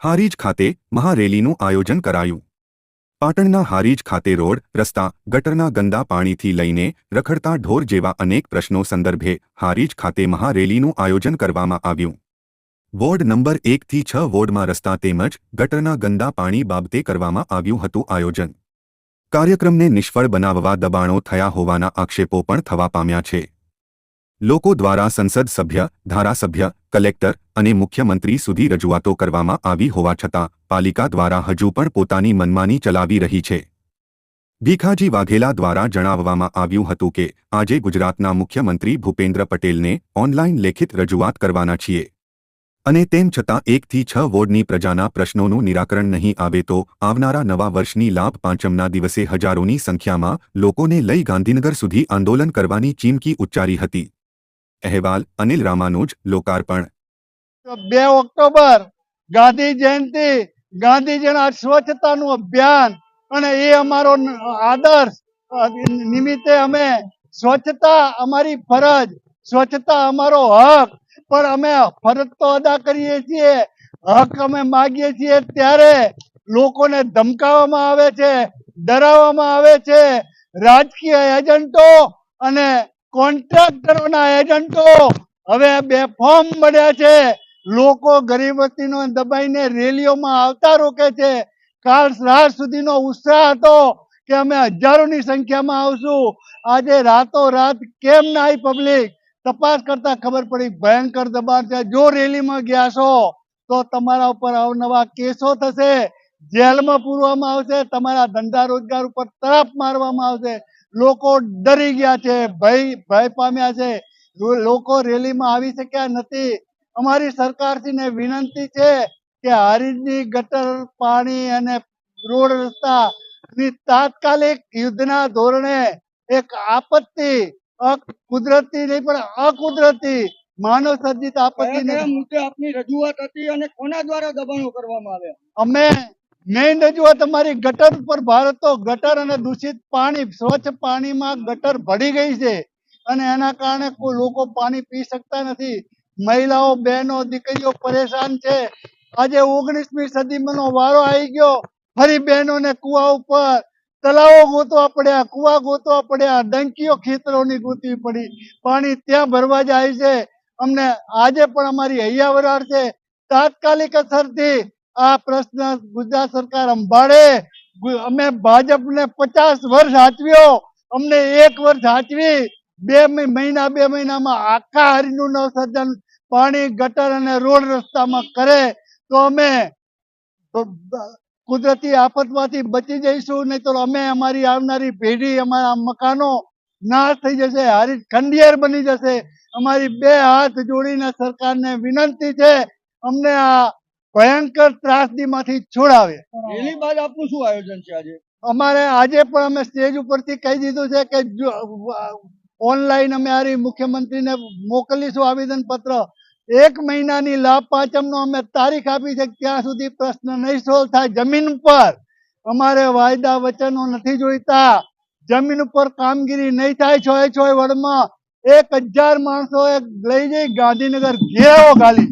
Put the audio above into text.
હારીજ ખાતે મહારેલીનું આયોજન કરાયું. પાટણના હારીજ ખાતે રોડ, રસ્તા, ગટરના ગંદા પાણીથી લઈને રખડતા ઢોર જેવા અનેક પ્રશ્નો સંદર્ભે હારીજ ખાતે મહારેલીનું આયોજન કરવામાં આવ્યું. વોર્ડ નંબર એકથી છ વોર્ડમાં રસ્તા તેમજ ગટરના ગંદા પાણી બાબતે કરવામાં આવ્યું હતું આયોજન. કાર્યક્રમને નિષ્ફળ બનાવવા દબાણો થયા હોવાના આક્ષેપો પણ થવા પામ્યા છે. લોકો દ્વારા સંસદ સભ્ય, ધારાસભ્ય, કલેક્ટર અને મુખ્યમંત્રી સુધી રજૂઆતો કરવામાં આવી હોવા છતાં પાલિકા દ્વારા હજુ પણ પોતાની મનમાની ચલાવી રહી છે. ભીખાજી વાઘેલા દ્વારા જણાવવામાં આવ્યું હતું કે, આજે ગુજરાતના મુખ્યમંત્રી ભૂપેન્દ્ર પટેલને ઓનલાઈન લેખિત રજૂઆત કરવાના છીએ. અને તેમ છતાં એકથી છ વોર્ડની પ્રજાના પ્રશ્નોનું નિરાકરણ નહીં આવે તો આવનારા નવા વર્ષની લાભ પાંચમના દિવસે હજારોની સંખ્યામાં લોકોને લઈ ગાંધીનગર સુધી આંદોલન કરવાની ચીમકી ઉચ્ચારી હતી. અહેવાલ અનિલ રામાનુજ, લોકાર્પણ. બે ઓક્ટોબર, ગાંધી જયંતિ. ગાંધીજીના સ્વચ્છતાનું અભિયાન અને એ અમારો આદર્શ નિમિત્તે અમે સ્વચ્છતા અમારી ફરજ, સ્વચ્છતા અમારો હક, પણ અમે ફરજ તો અદા કરીએ છીએ. હક અમે માગીએ છીએ ત્યારે લોકોને ધમકાવવામાં આવે છે, ડરાવવામાં આવે છે. રાજકીય એજન્ટો અને કોન્ટ્રાક્ટરોના એજન્ટો હવે બેફામ બન્યા છે. લોકો ગરીબ વસ્તીનો દબાઈને રેલીઓમાં આવતા રોકે છે. કાલ રાત સુધીનો ઉત્સાહ હતો કે અમે હજારોની સંખ્યામાં આવશું. આજે રાતો રાત કેમ ના આવી પબ્લિક તપાસ કરતા ખબર પડી, ભયંકર દબાણ છે. જો રેલીમાં ગયા છો, તો તમારા ઉપર અવનવા કેસો થશે. જેલમાં પૂરવામાં આવશે, તમારા ધંધા રોજગાર ઉપર તરફ મારવામાં આવશે. લોકો ડરી ગયા છે ભય ભય પામ્યા છે. લોકો રેલીમાં આવી શક્યા નથી. અમારી સરકારશ્રીને વિનંતી છે કે હારીજની ગટર પાણી અને રોડ રસ્તા ની તાત્કાલિક યુદ્ધના ધોરણે એક આપત્તિ કુદરતી નહીં પણ અકુદરતી માનવ સર્જિત આપત્તિ મુદ્દે આપની રજૂઆત હતી અને કોના દ્વારા દબાણો કરવામાં આવ્યા? અમે મેઇન રજૂઆત અમારી ગટર પર ભારત ગટર અને દૂષિત પાણી, સ્વચ્છ પાણીમાં ગટર ભળી ગઈ છે. અને એના કારણે કોઈ લોકો પાણી પી શકતા નથી. મહિલાઓ, બહેનો, દીકરીઓ પરેશાન છે. આજે ઓગણીસમી સદીમાંનો વારો આવી ગયો. ફરી બહેનોને કુવા ઉપર તલાવો ગોતવા પડ્યા, કુવા ગોતવા પડ્યા, ડંકીઓ ખેતરોની ગોતવી પડી. પાણી ત્યાં ભરવા જાય છે. અમને આજે પણ અમારી હૈયાવરાળ છે. તાત્કાલિક અસરથી આ પ્રશ્ન ગુજરાત સરકાર સંભાળે અમે ભાજપને પચાસ વર્ષ હાચવ્યો અમને એક વર્ષ હાચવી બે મહિના, બે મહિનામાં આખા હરીનું નવસર્જન પાણી, ગટર અને રોડ રસ્તામાં કરે. તો અમે કુદરતી આફતમાંથી બચી જઈશું નહીં તો અમે અમારી આવનારી પેઢી, અમારા મકાનો નાશ થઈ જશે હારી ખંડિયાર બની જશે. અમારી બે હાથ જોડીને સરકારને વિનંતી છે. અમને આ ભયંકર ત્રાસદીમાંથી છોડાવે. એની બાદ આપનું શું આયોજન છે આજે? અમારે આજે પણ અમે સ્ટેજ ઉપરથી કહી દીધું છે કે ઓનલાઈન અમે હારી મુખ્યમંત્રીને મોકલીશું આવેદન પત્ર એક મહિનાની લાભ પાંચમનો અમે તારીખ આપી છે ત્યાં સુધી પ્રશ્ન નહીં સોલ્વ થાય. જમીન પર અમારે વાયદા વચનો નથી જોઈતા. જમીન ઉપર કામગીરી નહીં થાય છોય છોય વડમાં એક હજાર માણસો લઈ જઈ ગાંધીનગર ઘેરાવો ગાલી